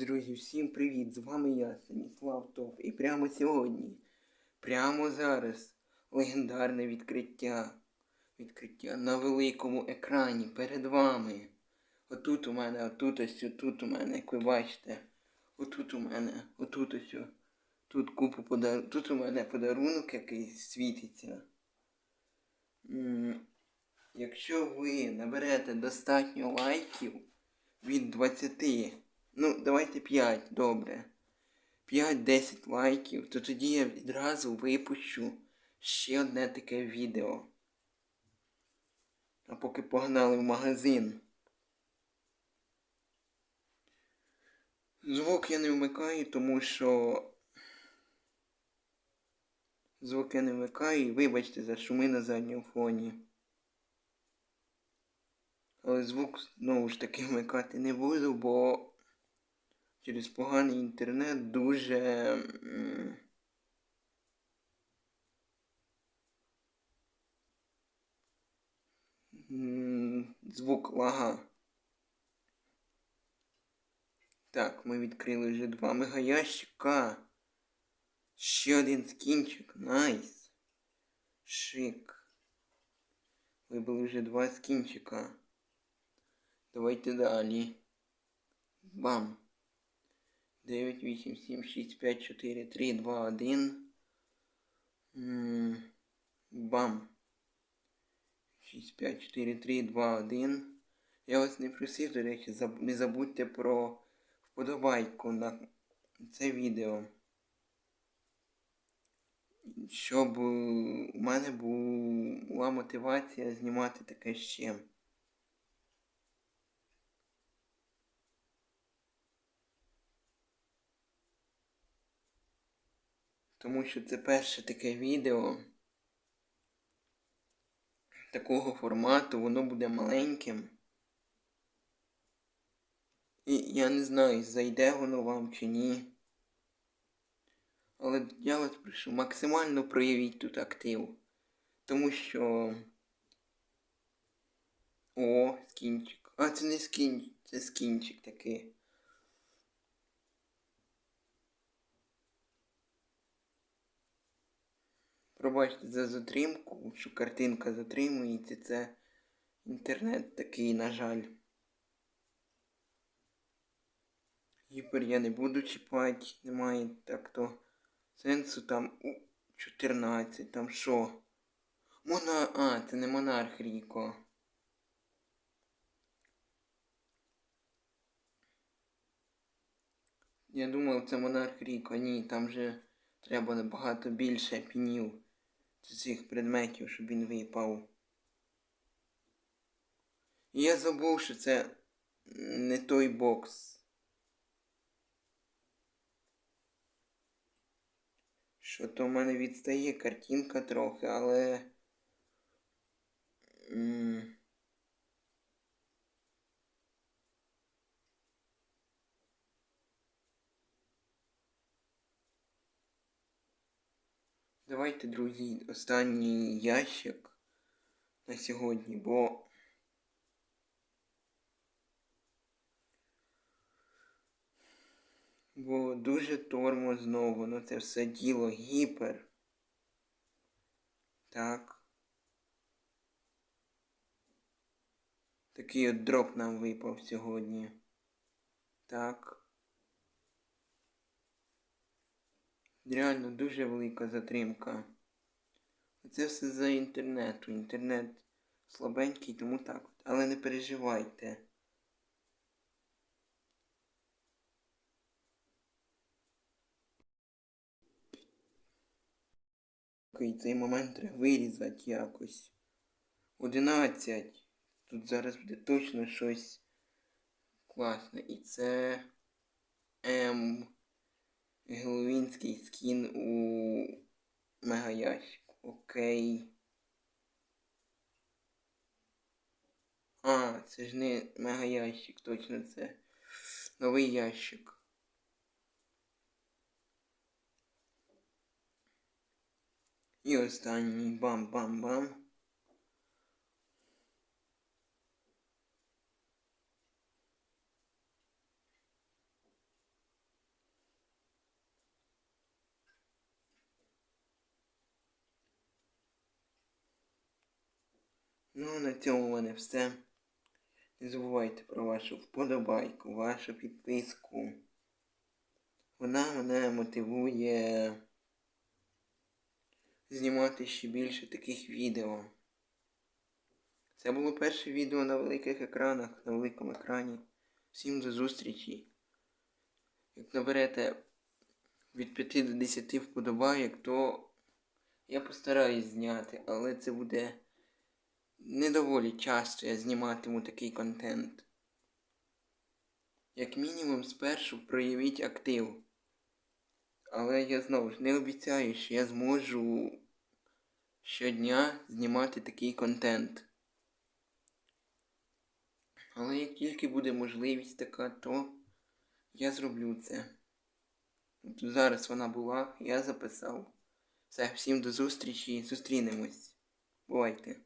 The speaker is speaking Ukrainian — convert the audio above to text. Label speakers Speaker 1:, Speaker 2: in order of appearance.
Speaker 1: Друзі, всім привіт! З вами я, Станіслав Топ. І прямо сьогодні, прямо зараз, легендарне відкриття. Відкриття на великому екрані перед вами. Отут у мене, отут ось, отут у мене, як ви бачите. Отут у мене, отут ось. Тут купу подар... Тут у мене подарунок якийсь світиться. Якщо ви наберете достатньо лайків від 20, ну давайте 5, добре. 5-10 лайків, то тоді я відразу випущу ще одне таке відео. А поки погнали в магазин. Звук я не вмикаю, тому що. Звук я не вмикаю і вибачте за шуми на задньому фоні. Але звук знову ж таки вмикати не буду, бо через поганий інтернет дуже. Звук лага. Так, ми відкрили вже два мегаящика. Ще один скінчик. Найс. Шик. Вибили вже два скінчика. Давайте далі. Бам. 9, 8, 7, 6, 5, 4, 3, 2, 1. М, Бам. 6, 5, 4, 3, 2, 1. Я вас не просив, до речі, не забудьте про вподобайку на це відео. Щоб е, у мене була мотивація знімати таке ще. Тому що це перше таке відео такого формату, воно буде маленьким. І я не знаю, зайде воно вам чи ні. Але я вас прошу, максимально проявіть тут актив. Тому що. О, скінчик. А, це не скінчик, це скінчик такий. Пробачте за затримку, що картинка затримується, це інтернет такий, на жаль. Гіпер я не буду чіпати, немає так то сенсу там у 14, там що? Мона... А, це не монарх Ріко. Я думав, це монарх Ріко. Ні, там же треба набагато більше пінів цих предметів, щоб він випав. І я забув, що це не той бокс. Що то в мене відстає картинка трохи, але. Давайте, друзі, останній ящик на сьогодні, бо. Бо дуже тормозно, воно це все діло гіпер. Так. Такий от дроп нам випав сьогодні. Так. Реально дуже велика затримка. Це все за інтернету. Інтернет слабенький, тому так. Але не переживайте. Окей, цей момент треба вирізати якось. 11. Тут зараз буде точно щось класне. І це М. Геловінський скін у мегаящику. Окей. А, це ж не мегаящик, точно це. Новий ящик. І останній бам-бам-бам. Ну, на цьому в мене все. Не забувайте про вашу вподобайку, вашу підписку. Вона мене мотивує знімати ще більше таких відео. Це було перше відео на великих екранах, на великому екрані. Всім до зустрічі. Як наберете від 5 до 10 вподобайок, то я постараюсь зняти, але це буде не доволі часто я зніматиму такий контент. Як мінімум спершу проявіть актив. Але я знову ж не обіцяю, що я зможу щодня знімати такий контент. Але як тільки буде можливість така, то я зроблю це. От зараз вона була, я записав. Все, всім до зустрічі, зустрінемось. Бувайте.